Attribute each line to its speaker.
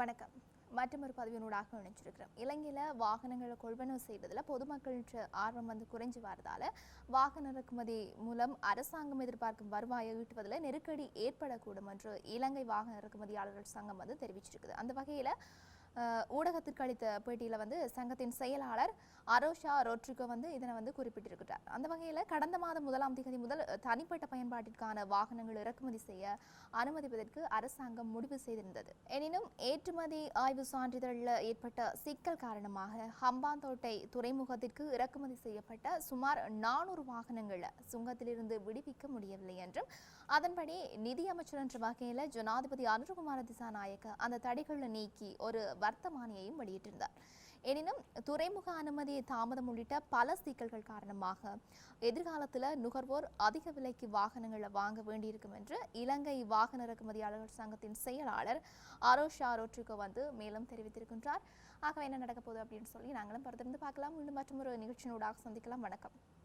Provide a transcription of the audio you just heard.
Speaker 1: வணக்கம். மற்றொரு பதவியினூடாக நினைச்சிருக்கிறோம் இலங்கையில் வாகனங்களை கொள்வனவு செய்வதில் பொதுமக்கள் ஆர்வம் வந்து குறைஞ்சு வரதால வாகன இறக்குமதி மூலம் அரசாங்கம் எதிர்பார்க்கும் வருவாயை ஈட்டுவதில் நெருக்கடி ஏற்படக்கூடும் என்று இலங்கை வாகன இறக்குமதியாளர்கள் சங்கம் வந்து தெரிவிச்சிருக்குது. அந்த வகையில் ஊடகத்திற்கு அளித்த பேட்டியில் வந்து சங்கத்தின் செயலாளர் அரோஷா ரோட்ரிகோ வந்து இதனை வந்து குறிப்பிட்டிருக்கிறார். அந்த வகையில் கடந்த மாதம் முதலாம் தேதி முதல் தனிப்பட்ட பயன்பாட்டிற்கான வாகனங்கள் இறக்குமதி செய்ய அனுமதிப்பதற்கு அரசாங்கம் முடிவு செய்திருந்தது. எனினும் ஏற்றுமதி ஆய்வு சான்றிதழில் ஏற்பட்ட சிக்கல் காரணமாக ஹம்பாந்தோட்டை துறைமுகத்திற்கு இறக்குமதி செய்யப்பட்ட சுமார் நானூறு வாகனங்களை சுங்கத்திலிருந்து விடுவிக்க முடியவில்லை என்றும் அதன்படி நிதி அமைச்சர் என்ற வகையில் ஜனாதிபதி அனுரகுமார திசாநாயக்க அந்த தடைகளை நீக்கி ஒரு வர்த்தமானியையும் வெளியிட்டிருந்தார். எனினும் துறைமுக அனுமதி தாமதம் உள்ளிட்ட பல சிக்கல்கள் காரணமாக எதிர்காலத்தில் நுகர்வோர் அதிக விலைக்கு வாகனங்களை வாங்க வேண்டியிருக்கும் என்று இலங்கை வாகன இறக்குமதியாளர்கள் சங்கத்தின் செயலாளர் ஆரோஷா ரோட்ரிகோ வந்து மேலும் தெரிவித்திருக்கின்றார். ஆகவே என்ன நடக்க போகுது அப்படின்னு சொல்லி நாங்களும் பொறுத்திருந்து பார்க்கலாம். மீண்டும் மற்றும் ஒரு நிகழ்ச்சியினூடாக சந்திக்கலாம். வணக்கம்.